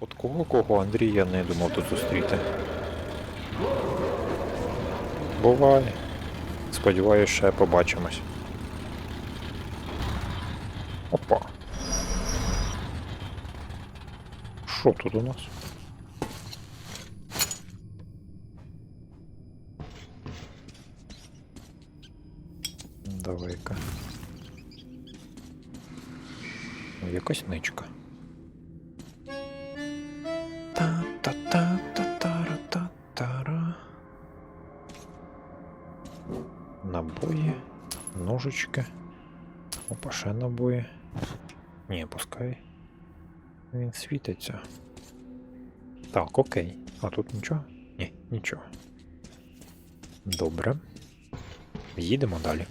От кого кого Андрій я не думав тут зустріти. Буває. Сподіваюсь, ще побачимось. Опа. Що тут у нас? Давай-ка. Якась ничка. Та-та-та-та-та-ра-та-та-ра. Набої, ножички. Опа, ще набої. Ні, пускай. Він світиться. Так, окей. А тут нічого? Ні, нічого. Добре. Їдемо далі.